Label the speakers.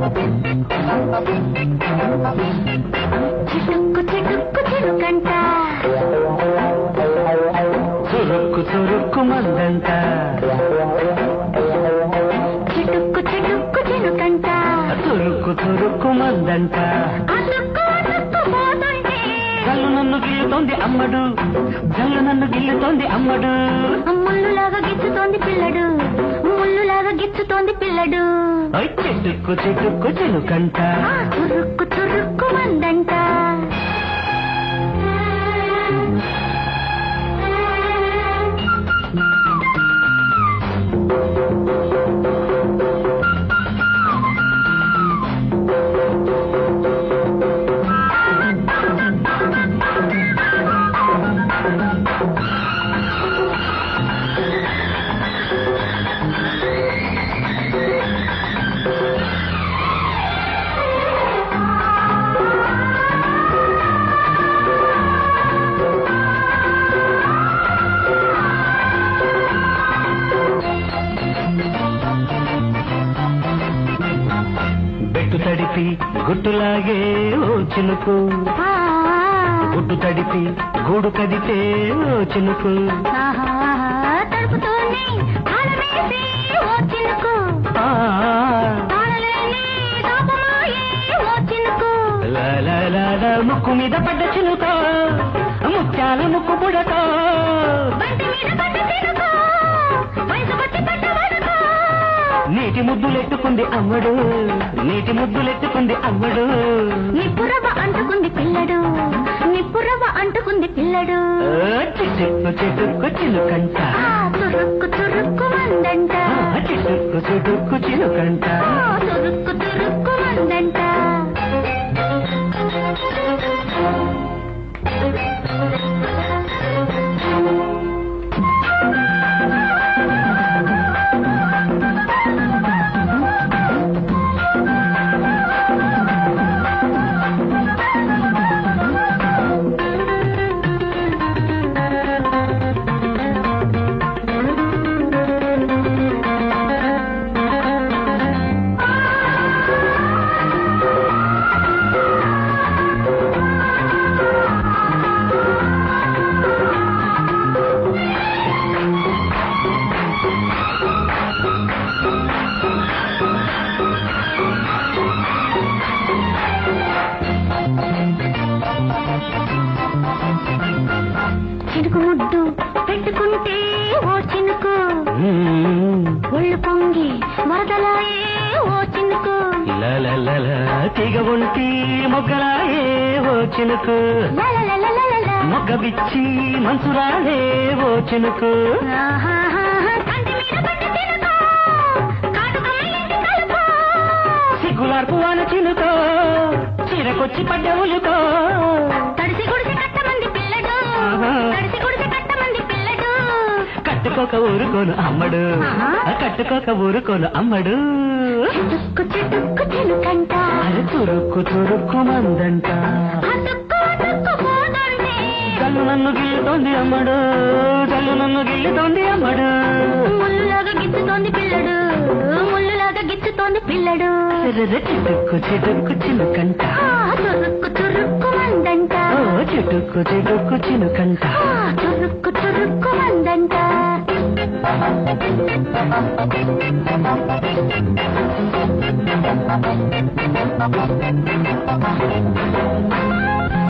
Speaker 1: చిటుక్కు చిటుక్కు చిరుకంట.
Speaker 2: చురుక్కు చురుక్కు మందంట.
Speaker 1: చిటుక్కు చిటుక్కు చిరుకంట.
Speaker 2: చురుక్కు చురుక్కు మందంట. నన్ను గిల్లుతోంది అమ్మడు. జల్లు నన్ను గిల్లుతోంది అమ్మడు.
Speaker 1: ముళ్ళులాగా గిచ్చుతోంది పిల్లడు. పిల్లడు.
Speaker 2: ఐ చెట్టుక్కు చెట్టుక్కు చిలుకంట
Speaker 1: ఆ చురుక్కు చురుక్కు మందంట.
Speaker 2: బెట్టు తడిపి గుట్టులాగే ఓ చినుకు. గుడ్డు తడిపి గూడు కదితే ఓ చినుకు. ముక్కు మీద పడ్డ చినుక. ముత్యాల ముక్కు బుడక. నీటి ముద్దులెట్టుకుంది అమ్మడు. నీటి ముద్దులెట్టుకుంది అమ్మడు.
Speaker 1: నిప్పురవ అంటుకుంది పిల్లడు. నిప్పురవ అంటుకుంది పిల్లడు.
Speaker 2: ఆ, చిటుక్కు చిటుక్కు చిలుకంట.
Speaker 1: తురుక్కు తురుక్కు మందంట
Speaker 2: ఆ, చిటుక్కు చిటుక్కు చిలుకంట.
Speaker 1: తురుక్కు తురుక్కు మందంట
Speaker 2: తీగ ఒంటి మొగ్గలాయే ఓ చినుకు. మొగ్గ బిచ్చి మంచురాలే ఓ చినుకు. సిగ్గులార్పు వాన చినుకో. చీరకొచ్చి పడ్డ ఉలుకో.
Speaker 1: తడిసి గుడిసి కట్టమంది పిల్లడు
Speaker 2: ఆహా.
Speaker 1: తడిసి గుడిసి కట్టమంది పిల్లడు
Speaker 2: కట్టుకోక ఊరుకోను అమ్మడు. కట్టుకోక ఊరుకోను అమ్మడు.
Speaker 1: చిటుక్కు చిటుక్కు చినుకంట
Speaker 2: అది తురుక్కు తురుక్కు మందంట జల్లు నన్ను గిల్లుతోంది అమ్మడు జల్లు నన్ను గిల్లుతోంది అమ్మడు.
Speaker 1: ముళ్ళులాగా గిచ్చుతోంది పిల్లడు ముళ్ళులాగా గిచ్చుతోంది పిల్లడు.
Speaker 2: చిటుక్కు చిటుక్కు చినుకంట
Speaker 1: ఆ తురుక్కు తురుక్కు మందంట
Speaker 2: చిటుక్కు చిటుక్కు చినుకంట
Speaker 1: ఆ తురుక్కు తురుక్కు మందంట
Speaker 2: Thank you.